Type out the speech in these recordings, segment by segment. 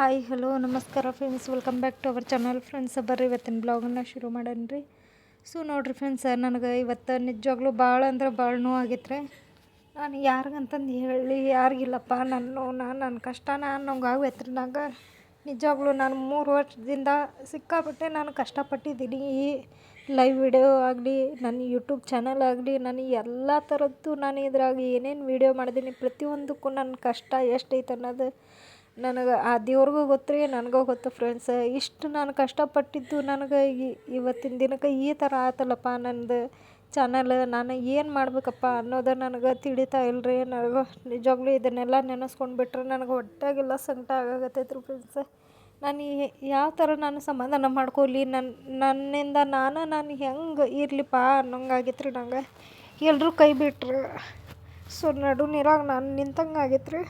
Hi, hello, ನಮಸ್ಕಾರ friends welcome back to our channel friends ಬರ್ರಿ, ಇವತ್ತಿನ ಬ್ಲಾಗನ್ನ ಶುರು ಮಾಡೋಣ ರೀ ಸೊ ನೋಡಿರಿ ಫ್ರೆಂಡ್ಸ್ ನನಗೆ ಇವತ್ತು ನಿಜವಾಗ್ಲೂ ಭಾಳ ಅಂದ್ರೆ ಭಾಳ ನೋವು ಆಗೈತೆ ರೀ ನಾನು ಯಾರಿಗಂತಂದು ಹೇಳಿ, ಯಾರಿಗಿಲ್ಲಪ್ಪ ನೋವು ನಾನು ನನ್ನ ಕಷ್ಟ ನಾನು ನಂಗೆ ರೀ ನಂಗೆ ನಿಜವಾಗ್ಲೂ ನಾನು ಮೂರು ವರ್ಷದಿಂದ ಸಿಕ್ಕಾಪಟ್ಟೆ ನಾನು ಕಷ್ಟಪಟ್ಟಿದ್ದೀನಿ. ಈ ಲೈವ್ ವಿಡಿಯೋ ಆಗಲಿ ನನ್ನ ಯೂಟ್ಯೂಬ್ ಚಾನಲ್ ಆಗಲಿ, ನಾನು ಎಲ್ಲ ಥರದ್ದು ನಾನು ಇದ್ರಾಗ ಏನೇನು ವಿಡಿಯೋ ಮಾಡಿದ್ದೀನಿ ಪ್ರತಿಯೊಂದಕ್ಕೂ ನನ್ನ ಕಷ್ಟ ಎಷ್ಟೈತೆ ಅನ್ನೋದು ನನಗೆ ಆ ದೇವ್ರಿಗೂ ಗೊತ್ತು ರೀ, ನನಗೂ ಗೊತ್ತು ಫ್ರೆಂಡ್ಸ್ ಇಷ್ಟು ನಾನು ಕಷ್ಟಪಟ್ಟಿದ್ದು ನನಗೆ ಇವತ್ತಿನ ದಿನಕ್ಕೆ ಈ ಥರ ಆಯ್ತಲ್ಲಪ್ಪ ನಂದು ಚಾನಲ್ ನಾನು ಏನು ಮಾಡಬೇಕಪ್ಪ ಅನ್ನೋದು ನನಗೆ ತಿಳಿತಾ ಇಲ್ಲರಿ ನನಗೂ ನಿಜವಾಗ್ಲೂ ಇದನ್ನೆಲ್ಲ ನೆನೆಸ್ಕೊಂಡು ಬಿಟ್ರೆ ನನಗೆ ಹೊಟ್ಟಾಗೆಲ್ಲ ಸಂಕಟ ಆಗಾಗತ್ತೈತೆ ರೀ ಫ್ರೆಂಡ್ಸ್ ನಾನು ಯಾವ ಥರ ನಾನು ಸಮಾಧಾನ ಮಾಡ್ಕೊಲಿ? ನನ್ನ ನನ್ನಿಂದ ನಾನು ನಾನು ಹೆಂಗೆ ಇರಲಿಪ್ಪ ಅನ್ನೋಂಗಾಗಿತ್ತು ರೀ ನಂಗೆ. ಎಲ್ಲರೂ ಕೈ ಬಿಟ್ರು. ಸೊ, ನಡು ನೀರಾಗ ನಾನು ನಿಂತಂಗೆ ಆಗಿತ್ತು ರೀ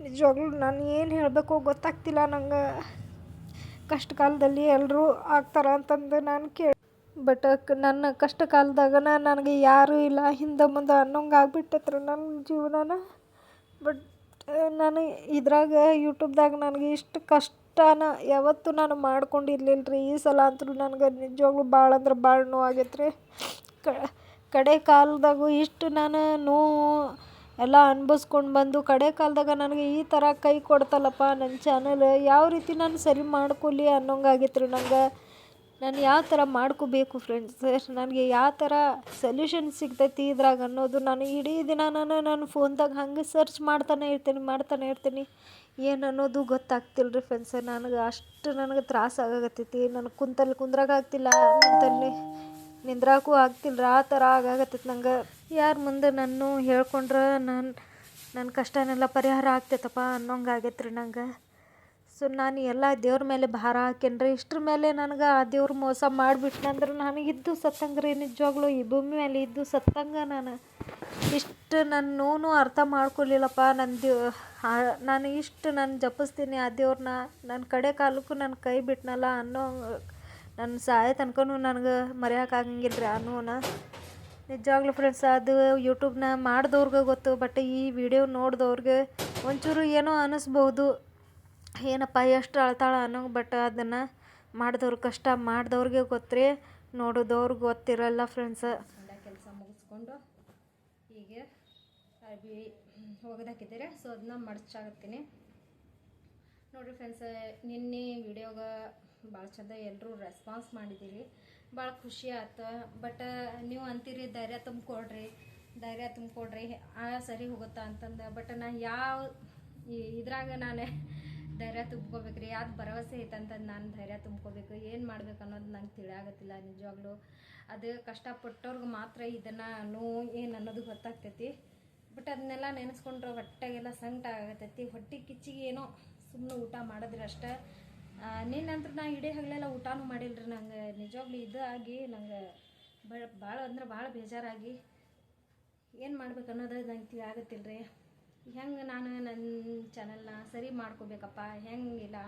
ನಿಜವಾಗ್ಲೂ ನಾನು ಏನು ಹೇಳಬೇಕು ಗೊತ್ತಾಗ್ತಿಲ್ಲ. ನಂಗೆ ಕಷ್ಟ ಕಾಲದಲ್ಲಿ ಎಲ್ಲರೂ ಆಗ್ತಾರ ಅಂತಂದು ನಾನು ಕೇಳಿ ಬಟ್ ನನ್ನ ಕಷ್ಟ ಕಾಲದಾಗನ ನನಗೆ ಯಾರೂ ಇಲ್ಲ. ಹಿಂದೆ ಮುಂದೆ ಅನ್ನೋಂಗೆ ಆಗ್ಬಿಟ್ಟೈತ್ರಿ ನನ್ನ ಜೀವನನ. ಬಟ್ ನಾನು ಇದ್ರಾಗ ಯೂಟ್ಯೂಬ್ದಾಗ ನನಗೆ ಇಷ್ಟು ಕಷ್ಟನ ಯಾವತ್ತೂ ನಾನು ಮಾಡ್ಕೊಂಡಿರ್ಲಿಲ್ಲ ರೀ ಈ ಸಲ ಅಂತೂ ನನಗೆ ನಿಜವಾಗ್ಲೂ ಭಾಳ ಅಂದ್ರೆ ಭಾಳ ನೋವು ಆಗೈತೆ ರೀ ಕಡೆ ಕಾಲದಾಗೂ ಇಷ್ಟು ನಾನು ನೋವು ಎಲ್ಲ ಅನ್ಭವಿಸ್ಕೊಂಡು ಬಂದು ಕಡೆ ಕಾಲದಾಗ ನನಗೆ ಈ ಥರ ಕೈ ಕೊಡ್ತಲ್ಲಪ್ಪ ನನ್ನ ಚಾನಲ್ ಯಾವ ರೀತಿ ನಾನು ಸರಿ ಮಾಡ್ಕೊಲಿ ಅನ್ನೋಂಗಾಗಿತ್ತು ನನಗೆ ರೀ ನಂಗೆ. ನಾನು ಯಾವ ಥರ ಮಾಡ್ಕೋಬೇಕು ಫ್ರೆಂಡ್ಸ್ ನನಗೆ ಯಾವ ಥರ ಸೊಲ್ಯೂಷನ್ ಸಿಗ್ತೈತಿ ಇದ್ರಾಗ ಅನ್ನೋದು ನಾನು ಇಡೀ ದಿನ ನಾನು ನನ್ನ ಫೋನ್ದಾಗ ಹಂಗೆ ಸರ್ಚ್ ಮಾಡ್ತಾನೆ ಇರ್ತೀನಿ ಮಾಡ್ತಾನೆ ಇರ್ತೀನಿ. ಏನು ಅನ್ನೋದು ಗೊತ್ತಾಗ್ತಿಲ್ಲ ರೀ ಫ್ರೆಂಡ್ಸ್ ನನಗೆ ಅಷ್ಟು ನನಗೆ ತ್ರಾಸ ಆಗಾಕತ್ತೈತಿ. ನನಗೆ ಕುಂತಲ್ಲಿ ಕುಂದ್ರಾಗಾಗ್ತಿಲ್ಲ ನಿಂತಲ್ಲಿ ನಿಂದ್ರಾಕೂ ಆಗ್ತಿಲ್ಲ ಆ ಥರ ಆಗಾಕತ್ತೈತಿ ನಂಗೆ. ಯಾರ ಮುಂದೆ ನಾನು ಹೇಳ್ಕೊಂಡ್ರೆ ನನ್ನ ನನ್ನ ಕಷ್ಟನೆಲ್ಲ ಪರಿಹಾರ ಆಗ್ತೈತಪ್ಪ ಅನ್ನೋಂಗೆ ಆಗೈತೆ ರೀ ನಂಗೆ. ಸೊ ನಾನು ಎಲ್ಲ ದೇವ್ರ ಮೇಲೆ ಭಾರ ಹಾಕೇನ್ರಿ. ಇಷ್ಟ್ರ ಮೇಲೆ ನನಗೆ ಆ ದೇವ್ರು ಮೋಸ ಮಾಡಿಬಿಟ್ನಂದ್ರೆ ನನಗೆ ಇದ್ದು ಸತ್ತಂಗೆ ರೀ ನಿಜವಾಗ್ಲೂ. ಈ ಭೂಮಿ ಮೇಲೆ ಇದ್ದು ಸತ್ತಂಗೆ ನಾನು. ಇಷ್ಟು ನನ್ನ ನೋನು ಅರ್ಥ ಮಾಡ್ಕೊಳ್ಳಿಲ್ಲಪ್ಪ ನನ್ನ ದೇವ್ ನಾನು ಇಷ್ಟು ನಾನು ಜಪಿಸ್ತೀನಿ ಆ ದೇವ್ರನ್ನ ನನ್ನ ಕಡೆ ಕಾಲಕ್ಕೂ ನನ್ನ ಕೈ ಬಿಟ್ನಲ್ಲ ಅನ್ನೋ ನನ್ನ ಸಾಯ ತನಕನೂ ನನಗೆ ಮರೆಯೋಕ್ಕಾಗಂಗಿಲ್ಲ ರೀ ಆ ನೋವನ್ನ ನಿಜವಾಗ್ಲೂ ಫ್ರೆಂಡ್ಸ್ ಅದು ಯೂಟ್ಯೂಬ್ನ ಮಾಡಿದವ್ರಿಗೆ ಗೊತ್ತು ಬಟ್ ಈ ವಿಡಿಯೋ ನೋಡಿದವ್ರಿಗೆ ಒಂಚೂರು ಏನೋ ಅನ್ನಿಸ್ಬೋದು ಏನಪ್ಪ, ಎಷ್ಟು ಅಳ್ತಾಳ ಅನ್ನೋ ಬಟ್ ಅದನ್ನು ಮಾಡಿದವ್ರು ಕಷ್ಟ ಮಾಡಿದವ್ರಿಗೆ ಗೊತ್ತರೆ ನೋಡಿದವ್ರಿಗೆ ಗೊತ್ತಿರಲ್ಲ ಫ್ರೆಂಡ್ಸ್ ಕೆಲಸ ಮುಗಿಸ್ಕೊಂಡು ಹೀಗೆ ಅರ್ಬಿ ಸೊ ಅದನ್ನ ಮಡಚಾಗತ್ತೀನಿ. ನೋಡಿರಿ ಫ್ರೆಂಡ್ಸ್ ನಿನ್ನೆ ವಿಡಿಯೋಗ ಭಾಳ ಚಂದ ಎಲ್ಲರೂ ರೆಸ್ಪಾನ್ಸ್ ಮಾಡಿದ್ದೀರಿ. ಭಾಳ ಖುಷಿ ಆಯ್ತು ಬಟ್ ನೀವು ಅಂತೀರಿ, ಧೈರ್ಯ ತುಂಬಿಕೊಡ್ರಿ ಧೈರ್ಯ ತುಂಬಿಕೊಡ್ರಿ ಆ ಸರಿ ಹೋಗುತ್ತಾ ಅಂತಂದು. ಬಟ್ ನಾನು ಯಾವ ಇದ್ರಾಗ ನಾನು ಧೈರ್ಯ ತುಂಬ್ಕೋಬೇಕ್ರಿ. ಯಾವ್ದು ಭರವಸೆ ಐತಂತಂದು ನಾನು ಧೈರ್ಯ ತುಂಬ್ಕೋಬೇಕು. ಏನು ಮಾಡ್ಬೇಕು ಅನ್ನೋದು ನಂಗೆ ತಿಳಿಯಾಗತ್ತಿಲ್ಲ ನಿಜವಾಗ್ಲೂ. ಅದು ಕಷ್ಟಪಟ್ಟವ್ರಿಗೆ ಮಾತ್ರ ಇದನ್ನು ನೋವು ಏನು ಅನ್ನೋದು ಗೊತ್ತಾಗ್ತೈತಿ. ಬಟ್ ಅದನ್ನೆಲ್ಲ ನೆನೆಸ್ಕೊಂಡ್ರೆ ಹೊಟ್ಟೆಗೆಲ್ಲ ಸಂಕಟ ಆಗತೈತಿ. ಹೊಟ್ಟೆ ಕಿಚ್ಚಿಗೆ ಏನೋ ಸುಮ್ಮನೆ ಊಟ ಮಾಡಿದ್ರೆ ಅಷ್ಟೇ. ನಿನ್ನಂತ್ರ ನಾ ಇಡೀ ಹಗಲೆಲ್ಲ ಊಟನೂ ಮಾಡಿಲ್ರಿ, ನಂಗೆ ನಿಜವಾಗ್ಲೂ ಇದು ಆಗಿ ನಂಗೆ ಭಾಳ ಅಂದ್ರೆ ಭಾಳ ಬೇಜಾರಾಗಿ. ಏನು ಮಾಡ್ಬೇಕು ಅನ್ನೋದು ನಂಗೆ ತಿಳಿಯಾಗತ್ತಿಲ್ಲ ರೀ ಹೆಂಗೆ ನಾನು ನನ್ನ ಚಾನಲ್ನ ಸರಿ ಮಾಡ್ಕೋಬೇಕಪ್ಪ ಹೆಂಗಿಲ್ಲ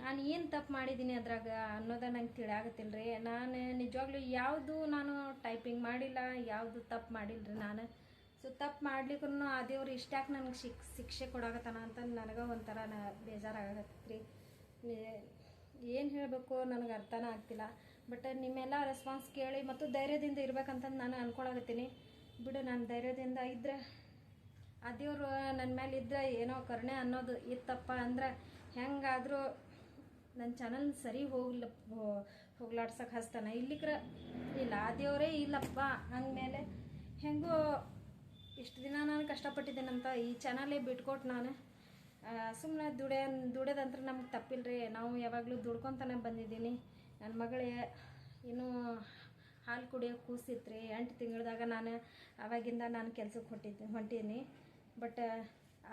ನಾನು ಏನು ತಪ್ಪು ಮಾಡಿದ್ದೀನಿ ಅದ್ರಾಗ ಅನ್ನೋದ ನಂಗೆ ತಿಳಿಯಾಗತ್ತಿಲ್ರಿ. ನಾನು ನಿಜವಾಗ್ಲೂ ಯಾವುದು ನಾನು ಟೈಪಿಂಗ್ ಮಾಡಿಲ್ಲ, ಯಾವುದು ತಪ್ಪು ಮಾಡಿಲ್ಲ ರೀ ನಾನು. ಸೊ ತಪ್ಪು ಮಾಡ್ಲಿಕ್ಕೂ ಆ ದೇವ್ರು ಇಷ್ಟ್ಯಾಕೆ ನನಗೆ ಶಿಕ್, ಶಿಕ್ಷೆ ಕೊಡಾಕತ್ತಾನ ಅಂತ ನನಗೆ ಒಂಥರ ನಾ ರೀ ಏನು ಹೇಳಬೇಕು? ನನಗೆ ಅರ್ಥನೇ ಆಗ್ತಿಲ್ಲ. ಬಟ್ ನಿಮ್ಮೆಲ್ಲ ರೆಸ್ಪಾನ್ಸ್ ಕೇಳಿ ಮತ್ತು ಧೈರ್ಯದಿಂದ ಇರ್ಬೇಕಂತಂದು ನಾನು ಅಂದ್ಕೊಳಕತ್ತೀನಿ ಬಿಡು, ನಾನು ಧೈರ್ಯದಿಂದ ಇದ್ದರೆ ಆ ದೇವರು ನನ್ನ ಮೇಲೆ ಇದ್ದರೆ ಏನೋ ಕರುಣೆ ಅನ್ನೋದು ಇತ್ತಪ್ಪ ಅಂದ್ರೆ ಹೆಂಗಾದರೂ ನನ್ನ ಚಾನಲ್ ಸರಿ ಹೋಗ್ಲ ಹೋಗ್ಲಾಡ್ಸಕ್ಕೆ ಹಸ್ತಾನೆ ಇಲ್ಲಿಕ್ರ ಇಲ್ಲ, ಆ ದೇವರೇ ಇಲ್ಲಪ್ಪ ಅಂದಮೇಲೆ ಹೆಂಗೋ ಇಷ್ಟು ದಿನ ನಾನು ಕಷ್ಟಪಟ್ಟಿದ್ದೇನಂತ ಈ ಚಾನಲೇ ಬಿಟ್ಕೊಟ್ಟು ನಾನು. ಸುಮ್ಮನೆ ದುಡಿಯ ದುಡಿಯೋದಂತ್ರ ನಮ್ಗೆ ತಪ್ಪಿಲ್ಲ ರೀ ನಾವು ಯಾವಾಗಲೂ ದುಡ್ಕೊತಾನೆ ಬಂದಿದ್ದೀನಿ. ನನ್ನ ಮಗಳೇ ಇನ್ನೂ ಹಾಲು ಕುಡಿಯೋ ಕೂಸಿತ್ತು ರೀ ಎಂಟು ತಿಂಗಳದಾಗ ನಾನು ಆವಾಗಿಂದ ನಾನು ಕೆಲ್ಸಕ್ಕೆ ಹೊಟ್ಟಿದ್ದೆ ಹೊಂಟೀನಿ. ಬಟ್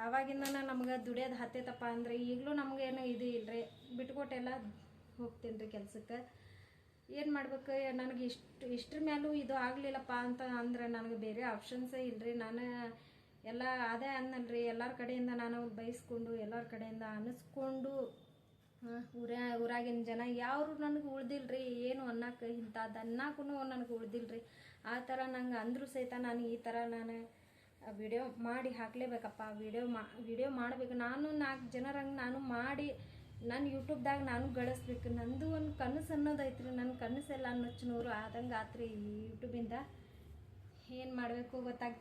ಆವಾಗಿಂದ ನಮ್ಗೆ ದುಡಿಯೋದು ಹತ್ತೈತಪ್ಪ ಅಂದರೆ ಈಗಲೂ ನಮಗೇನು ಇದು ಇಲ್ಲ ರೀ ಬಿಟ್ಕೊಟ್ಟೆಲ್ಲ ಹೋಗ್ತೀನಿ ರೀ ಕೆಲ್ಸಕ್ಕೆ ಏನು ಮಾಡ್ಬೇಕು? ನನಗೆ ಇಷ್ಟು, ಇಷ್ಟ್ರ ಮೇಲೂ ಇದು ಆಗಲಿಲ್ಲಪ್ಪ ಅಂತ ಅಂದ್ರೆ ನನಗೆ ಬೇರೆ ಆಪ್ಷನ್ಸೇ ಇಲ್ಲ ರೀ ನಾನು ಎಲ್ಲ ಅದೇ ಅನ್ನಲ್ರಿ ಎಲ್ಲರ ಕಡೆಯಿಂದ ನಾನು ಬಯಸ್ಕೊಂಡು ಎಲ್ಲರ ಕಡೆಯಿಂದ ಅನ್ನಿಸ್ಕೊಂಡು ಊರ, ಊರಾಗಿನ ಜನ ಯಾರು ನನಗೆ ಉಳ್ದಿಲ್ರಿ, ಏನು ಅನ್ನಕ್ಕೆ ಇಂಥದ್ದು ಅನ್ನಕ್ಕೂ ನನಗೆ ಉಳ್ದಿಲ್ರಿ. ಆ ಥರ ನಂಗೆ ಅಂದರೂ ಸಹಿತ ನಾನು ಈ ಥರ ನಾನು ವಿಡಿಯೋ ಮಾಡಿ ಹಾಕಲೇಬೇಕಪ್ಪ ವಿಡಿಯೋ ಮಾ ವಿಡಿಯೋ ಮಾಡಬೇಕು. ನಾನು ನಾಲ್ಕು ಜನರಂಗೆ ನಾನು ಮಾಡಿ ನನ್ನ ಯೂಟ್ಯೂಬ್ದಾಗ ನಾನು ಗಳಿಸ್ಬೇಕು. ನಂದು ಒಂದು ಕನಸು ಅನ್ನೋದೈತ್ರಿ ನನ್ನ ಕನಸೆಲ್ಲ ನೂರು ಆದಂಗೆ ಆತ್ರಿ ಈ ಯೂಟ್ಯೂಬಿಂದ. ಏನು ಮಾಡಬೇಕು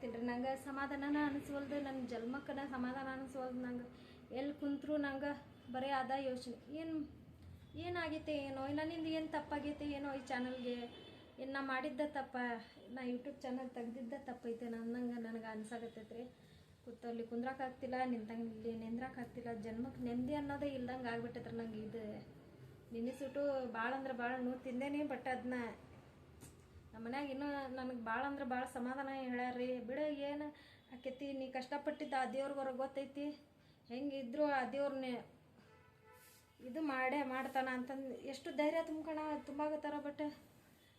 ರೀ ನಂಗೆ ಸಮಾಧಾನನ ಅನಿಸ್ವಲ್ದು ನನ್ನ ಜನ್ಮಕ್ಕನ ಸಮಾಧಾನ ಅನಿಸ್ವಲ್ದು ನಂಗೆ. ಎಲ್ಲಿ ಕುಂತ್ರು ನಂಗೆ ಬರೀ ಅದ ಯೋಚನೆ. ಏನು, ಏನಾಗೈತೆ ಏನೋ, ಇಲ್ಲ ನಿಂದು ಏನು ತಪ್ಪಾಗೈತೆ ಏನೋ ಈ ಚಾನಲ್ಗೆ. ಏನು ನಾ ಮಾಡಿದ್ದ ತಪ್ಪ, ನಾ ಯೂಟ್ಯೂಬ್ ಚಾನಲ್ ತೆಗ್ದಿದ್ದ ತಪ್ಪೈತೆ ನನ್ನಂಗೆ ನನಗೆ ಅನ್ಸಾಕತ್ತೈತ್ರಿ. ಕೂತಲ್ಲಿ ಕುಂದ್ರಾಕಾಗ್ತಿಲ್ಲ ನಿಂತಂಗೆ ನಿಂದ್ರಾಕಾಗ್ತಿಲ್ಲ ಜನ್ಮಕ್ಕೆ ನೆಮ್ಮದಿ ಅನ್ನೋದೇ ಇಲ್ದಂಗೆ ಆಗ್ಬಿಟ್ಟೈತ್ರಿ ನಂಗೆ ಇದು. ನಿನ್ನಿಸಿಟ್ಟು ಭಾಳ ಅಂದ್ರೆ ಭಾಳ ನೋವು ತಿಂದೇನೆ ಬಟ್ ಅದನ್ನ ನಮ್ಮ ಮನ್ಯಾಗ ಇನ್ನೂ ನನಗೆ ಭಾಳ ಅಂದ್ರೆ ಭಾಳ ಸಮಾಧಾನ ಹೇಳ್ಯಾರ್ರಿ, ಬಿಡ ಏನು ಆಕೈತಿ ನೀ ಕಷ್ಟಪಟ್ಟಿದ್ದ ಆ ದೇವ್ರಿಗೋರ ಗೊತ್ತೈತಿ ಹೆಂಗಿದ್ರು ಆ ದೇವ್ರನ್ನೇ ಇದು ಮಾಡೇ ಮಾಡ್ತಾನ ಅಂತಂದು ಎಷ್ಟು ಧೈರ್ಯ ತುಂಬ್ಕೊಣ ತುಂಬಾಗತ್ತಾರ ಬಟ್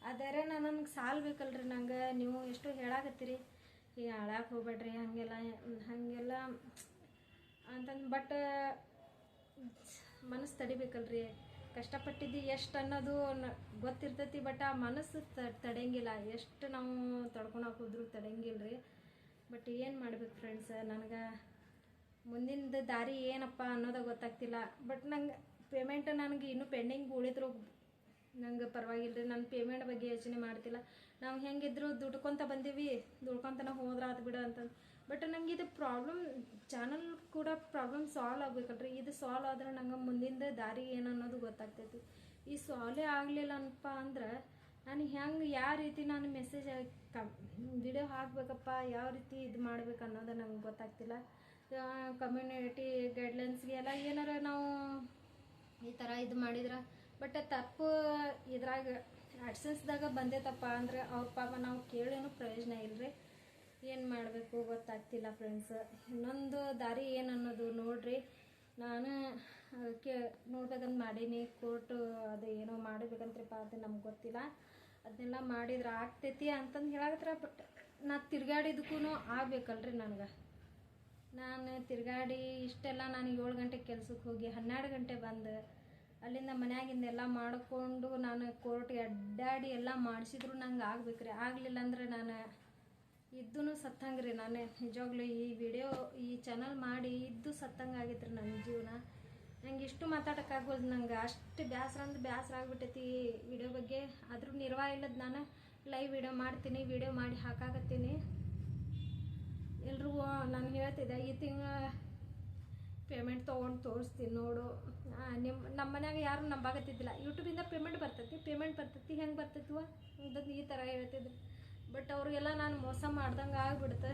ಆ ಧೈರ್ಯನ ನನಗೆ ಸಾಲ್ಬೇಕಲ್ರಿ ನಂಗೆ, ನೀವು ಎಷ್ಟು ಹೇಳಾಕತ್ತೀರಿ ಈಗ ಹಾಳಾಕ್ ಹೋಗ್ಬೇಡ್ರಿ ಹಾಗೆಲ್ಲ ಹಾಗೆಲ್ಲ ಅಂತಂದು ಬಟ್ ಮನಸ್ಸು ತಡಿಬೇಕಲ್ರಿ. ಕಷ್ಟಪಟ್ಟಿದ್ದು ಎಷ್ಟು ಅನ್ನೋದು ಗೊತ್ತಿರ್ತೈತಿ ಬಟ್ ಆ ಮನಸ್ಸು ತಡೆಯಂಗಿಲ್ಲ. ಎಷ್ಟು ನಾವು ತಡ್ಕೊಳಕ್ಕೆ ಹೋದ್ರು ತಡೆಯಂಗಿಲ್ಲ ರೀ ಬಟ್ ಏನು ಮಾಡ್ಬೇಕು ಫ್ರೆಂಡ್ಸ್ ನನಗೆ ಮುಂದಿನ ದಾರಿ ಏನಪ್ಪ ಅನ್ನೋದು ಗೊತ್ತಾಗ್ತಿಲ್ಲ. ಬಟ್ ನಂಗೆ ಪೇಮೆಂಟ್ ನನಗೆ ಇನ್ನೂ ಪೆಂಡಿಂಗ್ ಉಳಿದ್ರು ನಂಗೆ ಪರವಾಗಿಲ್ಲ ರೀ ನನ್ನ ಪೇಮೆಂಟ್ ಬಗ್ಗೆ ಯೋಚನೆ ಮಾಡ್ತಿಲ್ಲ. ನಾವು ಹೆಂಗಿದ್ರು ದುಡ್ಕೊಂತ ಬಂದೀವಿ. ದುಡ್ಕೊತನ ಹೋದ್ರೆ ಆತು ಬಿಡು ಅಂತಂದು. ಬಟ್ ನಂಗೆ ಇದು ಪ್ರಾಬ್ಲಮ್ ಚಾನಲ್ ಕೂಡ ಪ್ರಾಬ್ಲಮ್ ಸಾಲ್ವ್ ಆಗ್ಬೇಕಲ್ರಿ. ಇದು ಸಾಲ್ವ್ ಆದ್ರೆ ನಂಗೆ ಮುಂದಿನ ದಾರಿ ಏನು ಅನ್ನೋದು ಗೊತ್ತಾಗ್ತೈತಿ. ಈ ಸಾಲ್ವೇ ಆಗಲಿಲ್ಲ ಅನ್ಪ ಅಂದ್ರೆ ನಾನು ಹೆಂಗೆ, ಯಾವ ರೀತಿ ನಾನು ಮೆಸೇಜ್ ವಿಡಿಯೋ ಹಾಕ್ಬೇಕಪ್ಪ, ಯಾವ ರೀತಿ ಇದು ಮಾಡ್ಬೇಕು ಅನ್ನೋದು ನಂಗೆ ಗೊತ್ತಾಗ್ತಿಲ್ಲ. ಕಮ್ಯುನಿಟಿ ಗೈಡ್ಲೈನ್ಸ್ಗೆ ಎಲ್ಲ ಏನಾರ ನಾವು ಈ ಥರ ಇದು ಮಾಡಿದ್ರೆ ಬಟ್ ತಪ್ಪು ಇದ್ರಾಗ ಅಡ್ಸೆನ್ಸ್ದಾಗ ಬಂದೈತಪ್ಪ ಅಂದ್ರೆ ಅವ್ರ ಪಾಪ ನಾವು ಕೇಳೇನು ಪ್ರಯೋಜನ ಇಲ್ಲರಿ ಏನು ಮಾಡಬೇಕು ಗೊತ್ತಾಗ್ತಿಲ್ಲ ಫ್ರೆಂಡ್ಸ್ ಇನ್ನೊಂದು ದಾರಿ ಏನು ಅನ್ನೋದು ನೋಡ್ರಿ. ನಾನು ಅದಕ್ಕೆ ನೋಡ್ಬೇಕಂತ ಮಾಡೀನಿ. ಕೋರ್ಟು ಅದು ಏನೋ ಮಾಡಬೇಕಂತ್ರಿಪ್ಪ ಅದು ನಮ್ಗೆ ಗೊತ್ತಿಲ್ಲ. ಅದನ್ನೆಲ್ಲ ಮಾಡಿದ್ರೆ ಆಗ್ತೈತಿ ಅಂತಂದು ಹೇಳಕತ್ರ ಬಟ್ ನಾ ತಿರ್ಗಾಡಿದಕ್ಕೂ ಆಗ್ಬೇಕಲ್ರಿ ನನಗೆ. ನಾನು ತಿರ್ಗಾಡಿ ಇಷ್ಟೆಲ್ಲ ನಾನು ಏಳು ಗಂಟೆ ಕೆಲ್ಸಕ್ಕೆ ಹೋಗಿ ಹನ್ನೆರಡು ಗಂಟೆ ಬಂದು ಅಲ್ಲಿಂದ ಮನ್ಯಾಗಿಂದೆಲ್ಲ ಮಾಡಿಕೊಂಡು ನಾನು ಕೋರ್ಟ್ಗೆ ಅಡ್ಡಾಡಿ ಎಲ್ಲ ಮಾಡಿಸಿದ್ರು ನಂಗೆ ಆಗ್ಬೇಕ್ರಿ. ಆಗಲಿಲ್ಲ ಅಂದ್ರೆ ನಾನು ಇದ್ದೂ ಸತ್ತಂಗೆ ರೀ ನಾನು. ನಿಜವಾಗ್ಲೂ ಈ ವಿಡಿಯೋ ಈ ಚಾನಲ್ ಮಾಡಿ ಇದ್ದು ಸತ್ತಂಗೆ ಆಗೈತ್ರಿ ನನ್ನ ಜೀವನ. ನಂಗೆ ಇಷ್ಟು ಮಾತಾಡೋಕ್ಕಾಗೋದು ನಂಗೆ ಅಷ್ಟು ಬೇಸರ ಅಂದ್ರೆ ಬೇಸರ ಆಗ್ಬಿಟ್ಟೈತಿ ಈ ವಿಡಿಯೋ ಬಗ್ಗೆ. ಆದರೂ ನಿರ್ವಾಹ ಇಲ್ಲದ ನಾನು ಲೈವ್ ವಿಡಿಯೋ ಮಾಡ್ತೀನಿ ವಿಡಿಯೋ ಮಾಡಿ ಹಾಕಾಕತ್ತೀನಿ. ಎಲ್ರಿಗೂ ನಾನು ಹೇಳ್ತಿದ್ದೆ, ಈ ತಿಂಗಳ ಪೇಮೆಂಟ್ ತೊಗೊಂಡು ತೋರಿಸ್ತೀನಿ ನೋಡು. ನಿಮ್ಮ ನಮ್ಮ ಮನ್ಯಾಗ ಯಾರು ನಂಬಾಗತ್ತಿದ್ದಿಲ್ಲ ಯೂಟ್ಯೂಬಿಂದ ಪೇಮೆಂಟ್ ಬರ್ತೈತಿ ಪೇಮೆಂಟ್ ಬರ್ತೈತಿ, ಹೆಂಗೆ ಬರ್ತೈತಿವ? ಈ ಥರ ಹೇಳ್ತಿದ್ರು ಬಟ್ ಅವ್ರಿಗೆಲ್ಲ ನಾನು ಮೋಸ ಮಾಡ್ದಂಗೆ ಆಗ್ಬಿಡ್ತೆ.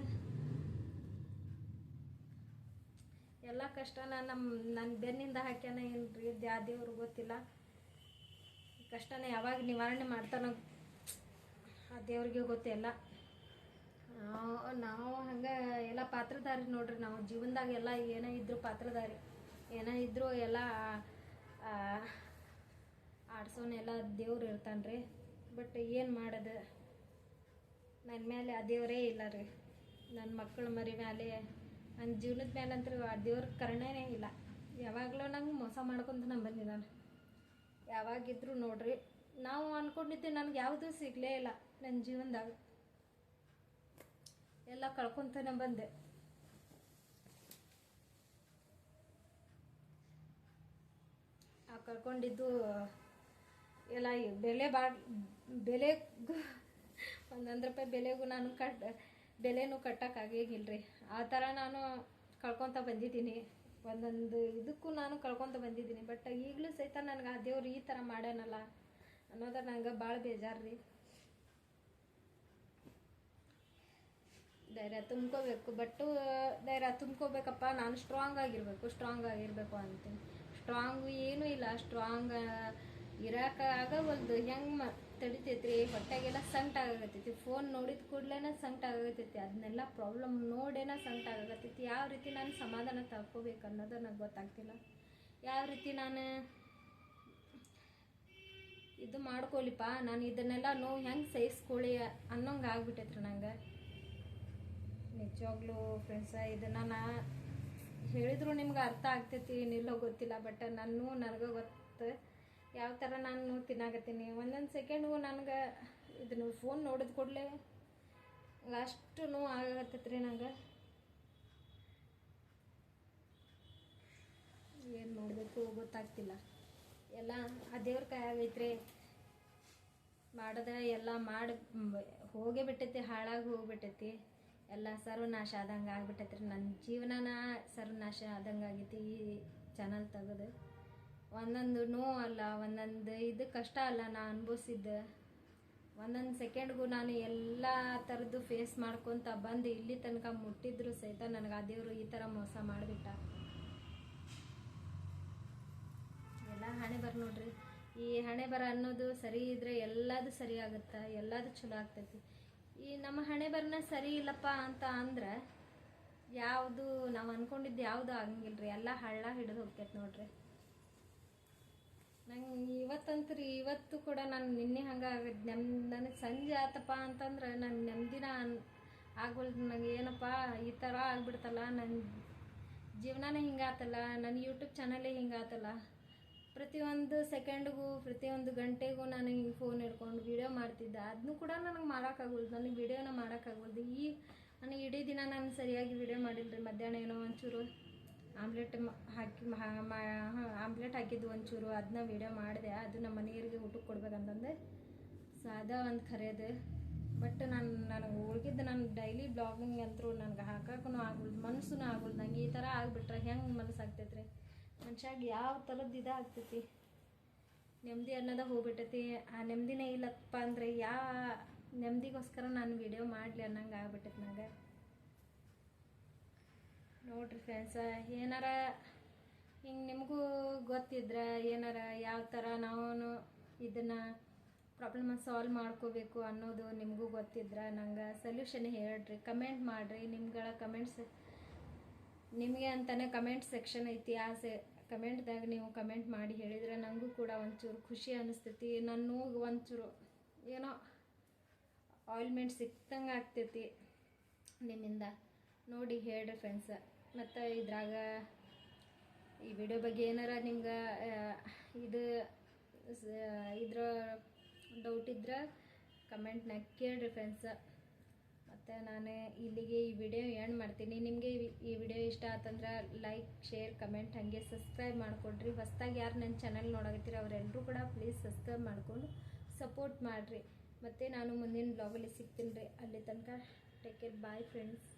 ಎಲ್ಲ ಕಷ್ಟನ ನಮ್ಮ ನನ್ನ ಬೆನ್ನಿಂದ ಹಾಕ್ಯಾನ ಏನ್ರಿ? ದೇವ್ರು ಗೊತ್ತಿಲ್ಲ. ಕಷ್ಟನ ಯಾವಾಗ ನಿವಾರಣೆ ಮಾಡ್ತಾನ ಆ ದೇವ್ರಿಗೆ ಗೊತ್ತಿಲ್ಲ ನಾವು ನಾವು ಹಂಗೆ ಎಲ್ಲ ಪಾತ್ರಧಾರಿ ನೋಡ್ರಿ. ನಾವು ಜೀವನದಾಗ ಎಲ್ಲ ಏನೇ ಇದ್ರು ಪಾತ್ರಧಾರಿ. ಏನೇ ಇದ್ರು ಎಲ್ಲ ಆಡ್ಸೋನೆಲ್ಲ ದೇವ್ರು ಇರ್ತಾನೆ ರೀ ಬಟ್ ಏನು ಮಾಡೋದು? ನನ್ನ ಮೇಲೆ ಆ ದೇವರೇ ಇಲ್ಲ ರೀ. ನನ್ನ ಮಕ್ಕಳ ಮರಿ ಮೇಲೆ ನನ್ನ ಜೀವನದ ಮೇಲೆ ಅಂತೂ ಆ ದೇವ್ರ ಕರ್ಣನೇ ಇಲ್ಲ. ಯಾವಾಗಲೂ ನಂಗೆ ಮೋಸ ಮಾಡ್ಕೊಂತ ನಾನು ಬಂದಿದ್ದಾನೆ ಯಾವಾಗಿದ್ರು ನೋಡ್ರಿ, ನಾವು ಅನ್ಕೊಂಡಿದ್ದೆ ನನಗೆ ಯಾವುದೂ ಸಿಗಲೇ ಇಲ್ಲ ನನ್ನ ಜೀವನದಾಗ. ಎಲ್ಲ ಕಳ್ಕೊಂತಾನೆ ಬಂದೆ. ಆ ಕಳ್ಕೊಂಡಿದ್ದು ಎಲ್ಲ ಬೆಲೆ ಬಾ ಬೆಲೆಗೂ ಒಂದೊಂದು ರೂಪಾಯಿ ಬೆಲೆಗೂ ನಾನು ಕಟ್, ಬೆಲೆನೂ ಕಟ್ಟೋಕ್ಕಾಗೇಗಿಲ್ರಿ ಆ ಥರ ನಾನು ಕಳ್ಕೊತ ಬಂದಿದ್ದೀನಿ. ಒಂದೊಂದು ಇದಕ್ಕೂ ನಾನು ಕಳ್ಕೊತ ಬಂದಿದ್ದೀನಿ. ಬಟ್ ಈಗಲೂ ಸಹಿತ ನನಗೆ ಆ ದೇವ್ರು ಈ ಥರ ಮಾಡ್ಯಾನಲ್ಲ ಅನ್ನೋದ ನಂಗೆ ಭಾಳ ಬೇಜಾರು ರೀ ಧೈರ್ಯ ತುಂಬ್ಕೋಬೇಕು. ಬಟ್ಟು ಧೈರ್ಯ ತುಂಬ್ಕೋಬೇಕಪ್ಪ. ನಾನು ಸ್ಟ್ರಾಂಗ್ ಆಗಿರಬೇಕು ಸ್ಟ್ರಾಂಗ್ ಆಗಿರಬೇಕು ಅಂತೀನಿ. ಸ್ಟ್ರಾಂಗು ಏನೂ ಇಲ್ಲ. ಸ್ಟ್ರಾಂಗ್ ಇರೋಕೆ ಒಂದು ಹೆಂಗೆ ತಡಿತೈತ್ರಿ ಹೊಟ್ಟೆಗೆಲ್ಲ ಸಂಕಟ ಆಗತೈತಿ ಫೋನ್ ನೋಡಿದ ಕೂಡಲೇ ಸಂಕಟ ಆಗತೈತಿ ಅದನ್ನೆಲ್ಲ ಪ್ರಾಬ್ಲಮ್ ನೋಡೇನ ಸಂಕಟ ಆಗತೈತಿ ಯಾವ ರೀತಿ ನಾನು ಸಮಾಧಾನ ತಗೋಬೇಕು ಅನ್ನೋದು ನನಗೆ ಗೊತ್ತಾಗ್ತಿಲ್ಲ. ಯಾವ ರೀತಿ ನಾನು ಇದು ಮಾಡ್ಕೊಲಿಪ್ಪ ನಾನು ಇದನ್ನೆಲ್ಲ ನೋವು ಹೆಂಗೆ ಸಹಿಸ್ಕೊಳ್ಳಿ ಅನ್ನೋಂಗೆ ಆಗ್ಬಿಟ್ಟೈತ್ರಿ ನಂಗೆ. ನಿಜವಾಗ್ಲೂ ಫ್ರೆಂಡ್ಸ ಇದನ್ನ ನಾ ಹೇಳಿದ್ರು ನಿಮ್ಗೆ ಅರ್ಥ ಆಗ್ತೈತಿ ನಿಲ್ಲೋ ಗೊತ್ತಿಲ್ಲ ಬಟ್ ನಾನು ನನಗೆ ಗೊತ್ತು ಯಾವ ಥರ ನಾನು ತಿನ್ನಾಕತ್ತೀನಿ. ಒಂದೊಂದು ಸೆಕೆಂಡ್ಗೂ ನನಗೆ ಇದನ್ನು ಫೋನ್ ನೋಡಿದ ಕೂಡಲೇ ಅಷ್ಟು ನೋವು ಆಗತ್ತೈತೆ ರೀ ನಂಗೆ. ಏನು ಮಾಡಬೇಕು ಗೊತ್ತಾಗ್ತಿಲ್ಲ. ಎಲ್ಲ ಆ ದೇವ್ರ ಕೈ ಆಗೈತ್ರಿ. ಮಾಡಿದ್ರೆ ಎಲ್ಲ ಮಾಡಿ ಹೋಗೇ ಬಿಟ್ಟೈತಿ, ಹಾಳಾಗಿ ಹೋಗ್ಬಿಟ್ಟೈತಿ. ಎಲ್ಲ ಸರ್ವನಾಶ ಆದಂಗೆ ಆಗ್ಬಿಟ್ಟೈತ್ರಿ. ನನ್ನ ಜೀವನನ ಸರ್ವನಾಶ ಆದಂಗೆ ಆಗೈತಿ ಈ ಚಾನಲ್ ತೆಗೆದು. ಒಂದೊಂದು ನೋ ಅಲ್ಲ, ಒಂದೊಂದು ಇದು ಕಷ್ಟ ಅಲ್ಲ ನಾ ಅನುಭವಿಸಿದ್ದೆ. ಒಂದೊಂದು ಸೆಕೆಂಡ್ಗೂ ನಾನು ಎಲ್ಲ ಥರದ್ದು ಫೇಸ್ ಮಾಡ್ಕೊತ ಬಂದು ಇಲ್ಲಿ ತನಕ ಮುಟ್ಟಿದ್ರು ಸಹಿತ ನನಗೆ ಆ ದೇವರು ಈ ಥರ ಮೋಸ ಮಾಡಿಬಿಟ್ಟ. ಎಲ್ಲ ಹಣೆ ಬರ ನೋಡ್ರಿ. ಈ ಹಣೆ ಬರ ಅನ್ನೋದು ಸರಿ ಇದ್ರೆ ಎಲ್ಲದು ಸರಿ ಆಗುತ್ತೆ? ಎಲ್ಲದು ಚಲೋ ಆಗ್ತೈತಿ. ಈ ನಮ್ಮ ಹಣೆ ಬರನ ಸರಿ ಇಲ್ಲಪ್ಪ ಅಂತ ಅಂದ್ರೆ ಯಾವುದು ನಾವು ಅನ್ಕೊಂಡಿದ್ದು ಯಾವುದು ಆಗಂಗಿಲ್ಲ ರೀ ಎಲ್ಲ ಹಳ್ಳ ಹಿಡಿದು ಹೋಗ್ತೈತೆ ನೋಡ್ರಿ. ನಂಗೆ ಇವತ್ತಂತೂ ಇವತ್ತು ಕೂಡ ನಾನು ನಿನ್ನೆ ಹಂಗೆ ಆಗದ್ ನೆಮ್, ನನಗೆ ಸಂಜೆ ಆತಪ್ಪ ಅಂತಂದ್ರೆ ನನ್ನ ನೆಮ್ಮದಿನ ಆಗ್ವಲ್ದು ನಂಗೆ ಏನಪ್ಪ ಈ ಥರ ಆಗ್ಬಿಡ್ತಲ್ಲ ನನ್ನ ಜೀವನನೇ ಹಿಂಗಾತಲ್ಲ ನನ್ನ ಯೂಟ್ಯೂಬ್ ಚಾನಲೇ ಹಿಂಗಾತಲ್ಲ. ಪ್ರತಿಯೊಂದು ಸೆಕೆಂಡ್ಗೂ, ಪ್ರತಿಯೊಂದು ಗಂಟೆಗೂ ನಾನು ಹಿಂಗೆ ಫೋನ್ ಹಿಡ್ಕೊಂಡು ವೀಡಿಯೋ ಮಾಡ್ತಿದ್ದೆ. ಅದನ್ನು ಕೂಡ ನನಗೆ ಮಾಡೋಕ್ಕಾಗಲ್ದು ನನಗೆ ವೀಡಿಯೋನ ಮಾಡೋಕ್ಕಾಗಲ್ದು. ಈ ನನಗೆ ಇಡೀ ದಿನ ನಾನು ಸರಿಯಾಗಿ ವೀಡಿಯೋ ಮಾಡಿಲ್ಲ ರೀ ಮಧ್ಯಾಹ್ನ ಏನೋ ಒಂಚೂರು. ಆಮ್ಲೆಟ್ ಹಾಕಿ ಆಮ್ಲೆಟ್ ಹಾಕಿದ್ದು ಒಂಚೂರು ಅದನ್ನ ವೀಡಿಯೋ ಮಾಡಿದೆ. ಅದು ನಮ್ಮ ಮನೆಯವರಿಗೆ ಊಟಕ್ಕೆ ಕೊಡ್ಬೇಕಂತಂದೆ ಸೊ ಅದ ಒಂದು ಖರೆಯದು ಬಟ್ ನಾನು ನನಗೆ ಉಳ್ಗಿದ್ದು ನಾನು ಡೈಲಿ ಬ್ಲಾಗಿಂಗ್ ಅಂತರೂ ನನಗೆ ಹಾಕಕ್ಕೂ ಆಗಲ್ದು ಮನಸ್ಸೂ ಆಗಲ್ದು ನಂಗೆ ಈ ಥರ ಆಗಿಬಿಟ್ರೆ ಹೆಂಗೆ ಮನಸ್ಸು ಆಗ್ತೈತೆ ರೀ ಮನುಷ್ಯಾಗ ಯಾವ ಥರದ್ದು ಇದು ಆಗ್ತೈತಿ? ನೆಮ್ಮದಿ ಅನ್ನೋದ ಹೋಗ್ಬಿಟ್ಟೈತಿ. ಆ ನೆಮ್ಮದಿನೇ ಇಲ್ಲಪ್ಪ ಅಂದರೆ ಯಾವ ನೆಮ್ಮದಿಗೋಸ್ಕರ ನಾನು ವಿಡಿಯೋ ಮಾಡಲಿ ಅನ್ನಂಗೆ ಆಗ್ಬಿಟ್ಟೈತೆ ನಂಗೆ. ನೋಡ್ರಿ ಫ್ರೆಂಡ್ಸ ಏನಾರ ಹಿಂಗೆ ನಿಮಗೂ ಗೊತ್ತಿದ್ರೆ ಏನಾರ ಯಾವ ಥರ ನಾವು ಇದನ್ನು ಪ್ರಾಬ್ಲಮ್ ಸಾಲ್ವ್ ಮಾಡ್ಕೋಬೇಕು ಅನ್ನೋದು ನಿಮಗೂ ಗೊತ್ತಿದ್ರೆ, ನಂಗೆ ಸೊಲ್ಯೂಷನ್ ಹೇಳ್ರಿ. ಕಮೆಂಟ್ ಮಾಡಿರಿ. ನಿಮ್ಗಳ ಕಮೆಂಟ್ಸ್ ನಿಮಗೆ ಅಂತಲೇ ಕಮೆಂಟ್ ಸೆಕ್ಷನ್ ಐತಿ. ಆ ಸೆ ಕಮೆಂಟ್ದಾಗ ನೀವು ಕಮೆಂಟ್ ಮಾಡಿ ಹೇಳಿದರೆ ನನಗೂ ಕೂಡ ಒಂಚೂರು ಖುಷಿ ಅನ್ನಿಸ್ತೈತಿ ನನ್ನ ಒಂಚೂರು ಏನೋ ಆಯಿಲ್ಮೆಂಟ್ ಸಿಕ್ತಂಗೆ ಆಗ್ತೈತಿ ನಿಮ್ಮಿಂದ. ನೋಡಿ ಹೇಳ್ರಿ ಫ್ರೆಂಡ್ಸ ಮತ್ತು ಇದ್ರಾಗ ಈ ವಿಡಿಯೋ ಬಗ್ಗೆ ಏನಾರ ನಿಮ್ಗೆ ಇದು ಇದ್ರ ಡೌಟ್ ಇದ್ರೆ ಕಮೆಂಟ್ನಾಗ ಕೇಳಿರಿ ಫ್ರೆಂಡ್ಸ ಮತ್ತು ನಾನು ಇಲ್ಲಿಗೆ ಈ ವಿಡಿಯೋ ಎಂಡ್ ಮಾಡ್ತೀನಿ. ನಿಮಗೆ ಈ ವಿಡಿಯೋ ಇಷ್ಟ ಆತಂದ್ರೆ ಲೈಕ್ ಶೇರ್ ಕಮೆಂಟ್ ಹಾಗೆ ಸಬ್ಸ್ಕ್ರೈಬ್ ಮಾಡಿಕೊಡ್ರಿ. ಹೊಸ್ದಾಗಿ ಯಾರು ನನ್ನ ಚಾನಲ್ ನೋಡಕತ್ತೀರಿ ಅವರೆಲ್ಲರೂ ಕೂಡ ಪ್ಲೀಸ್ ಸಬ್ಸ್ಕ್ರೈಬ್ ಮಾಡಿಕೊಂಡು ಸಪೋರ್ಟ್ ಮಾಡಿರಿ. ಮತ್ತು ನಾನು ಮುಂದಿನ ಬ್ಲಾಗಲ್ಲಿ ಸಿಗ್ತೀನಿ ರೀ. ಅಲ್ಲಿ ತನಕ ಟೇಕ್ ಕೇರ್ ಬಾಯ್ ಫ್ರೆಂಡ್ಸ್